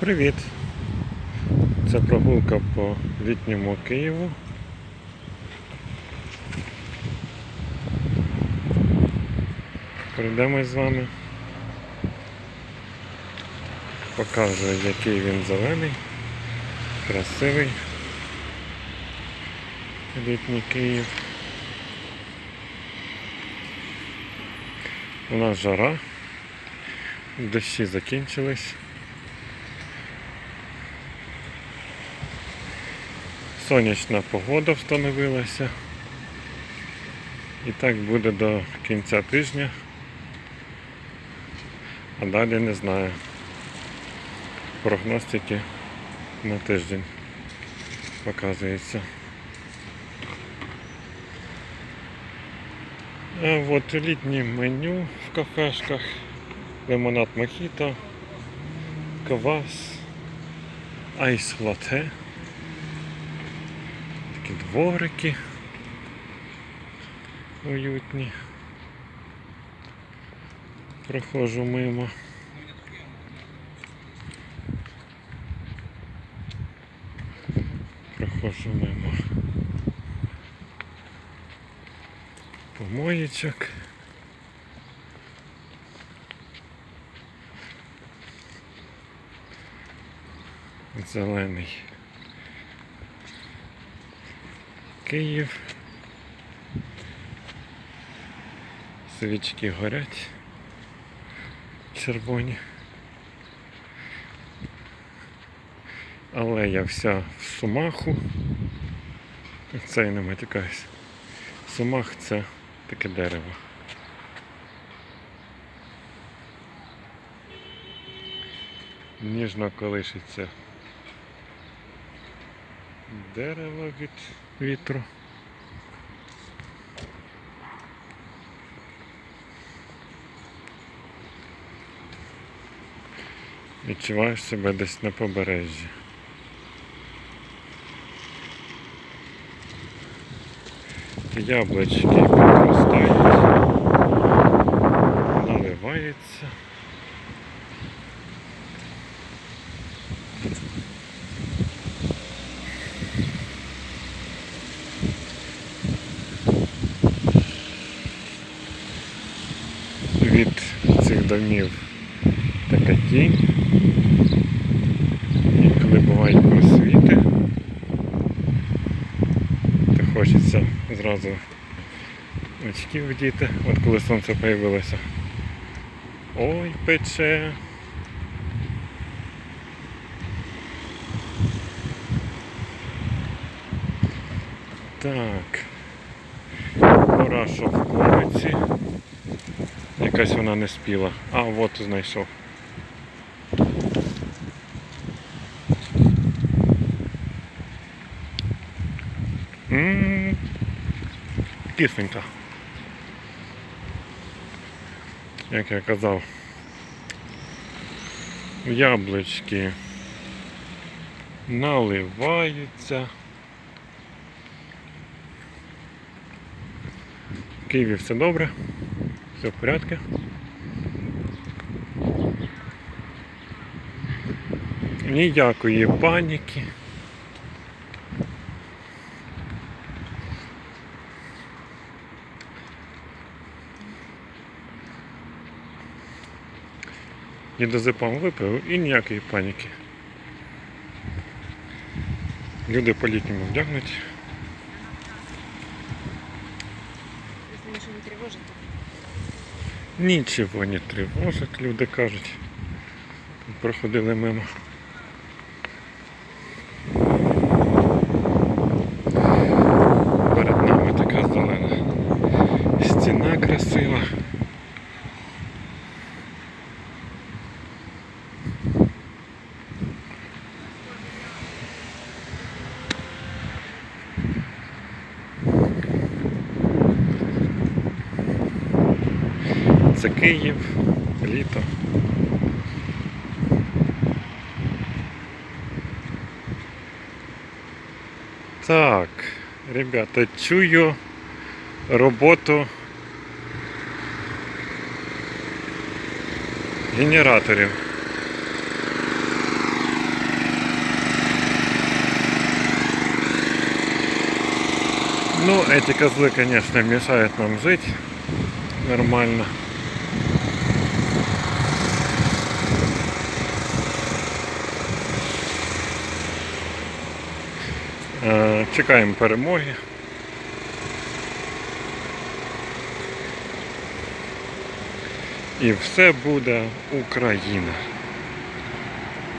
Привіт! Це прогулка по літньому Києву. Прийдемо з вами. Покажу, який він зелений, красивий. Літній Київ. У нас жара. Дощі закінчились. Сонячна погода встановилася. І так буде до кінця тижня. А далі не знаю. Прогностики на тиждень показується. А от літнє меню в кафешках. Лимонад мохіто, квас, айс лате. Дворики уютні. Проходжу мимо. Проходжу мимо. Помоєчок. Зелений. Київ. Свічки горять. Червоні. Але я вся в сумаху. Це я не матюкаюсь. Сумах це таке дерево. Ніжно колишиться дерево від вітру. Відчуваєш себе десь на побережжі. Яблучки підростають, домів така тінь. І коли бувають просвіти, то хочеться зразу очки вдіти, от коли сонце появилося. Ой, пече. Так. Пора шовковиці. Якась вона не спіла. А, от знайшов. Ммм, кисленька. Як я казав. Яблучки наливаються. В Києві все добре, все в порядку. Ніякої паніки. Єдозепам випив і ніякої паніки. Люди по-літньому вдягнуть. Если ничего не тревожит, то Нічого не тривожить, люди кажуть. Проходили мимо. це Київ, літо. Так, ребята, чую роботу генераторів. Ну, эти козлы, конечно, мешают нам жить нормально. Чекаємо перемоги. І все буде Україна.